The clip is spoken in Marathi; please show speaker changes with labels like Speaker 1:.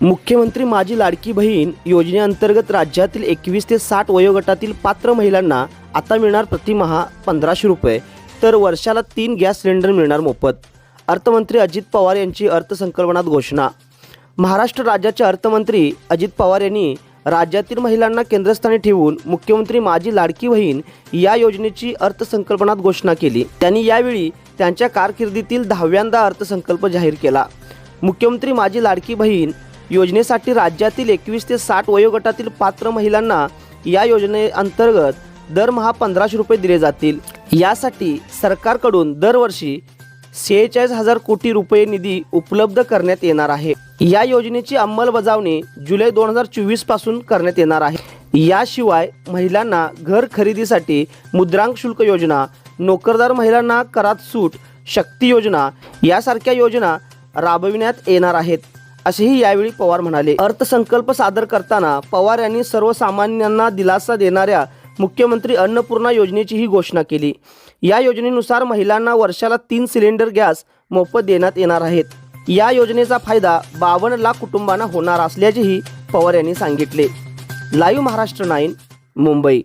Speaker 1: मुख्यमंत्री माझी लाडकी बहीण योजनेअंतर्गत राज्यातील एकवीस ते साठ वयोगटातील पात्र महिलांना आता मिळणार प्रतिमहा पंधराशे रुपये तर वर्षाला तीन गॅस सिलेंडर मिळणार मोफत. अर्थमंत्री अजित पवार यांची अर्थसंकल्पनात घोषणा. महाराष्ट्र राज्याचे अर्थमंत्री अजित पवार यांनी राज्यातील महिलांना केंद्रस्थानी ठेवून मुख्यमंत्री माझी लाडकी बहीण या योजनेची अर्थसंकल्पनात घोषणा केली. त्यांनी यावेळी त्यांच्या कारकिर्दीतील दहाव्यांदा अर्थसंकल्प जाहीर केला. मुख्यमंत्री माझी लाडकी बहीण योजनेसाठी राज्यातील एकवीस ते साठ वयोगटातील पात्र महिलांना या योजनेअंतर्गत दरमहा पंधराशे रुपये दिले जातील. यासाठी सरकारकडून दरवर्षी सेहेचाळीस हजार कोटी रुपये निधी उपलब्ध करण्यात येणार आहे. या योजनेची अंमलबजावणी जुलै दोन हजार चोवीसपासून करण्यात येणार आहे. याशिवाय महिलांना घर खरेदीसाठी मुद्रांक शुल्क योजना नोकरदार महिलांना करात सूट शक्ती योजना यासारख्या योजना राबविण्यात येणार आहेत. असेही यावेळी पवार म्हणाले. अर्थसंकल्प सादर करताना पवार यांनी सर्वसामान्यांना दिलासा देणाऱ्या मुख्यमंत्री अन्नपूर्णा योजनेचीही घोषणा केली. या योजनेनुसार महिलांना वर्षाला तीन सिलेंडर गॅस मोफत देण्यात येणार आहेत. या योजनेचा फायदा बावन्न लाख कुटुंबांना होणार असल्याचेही पवार यांनी सांगितले. Live Maharashtra nine Mumbai.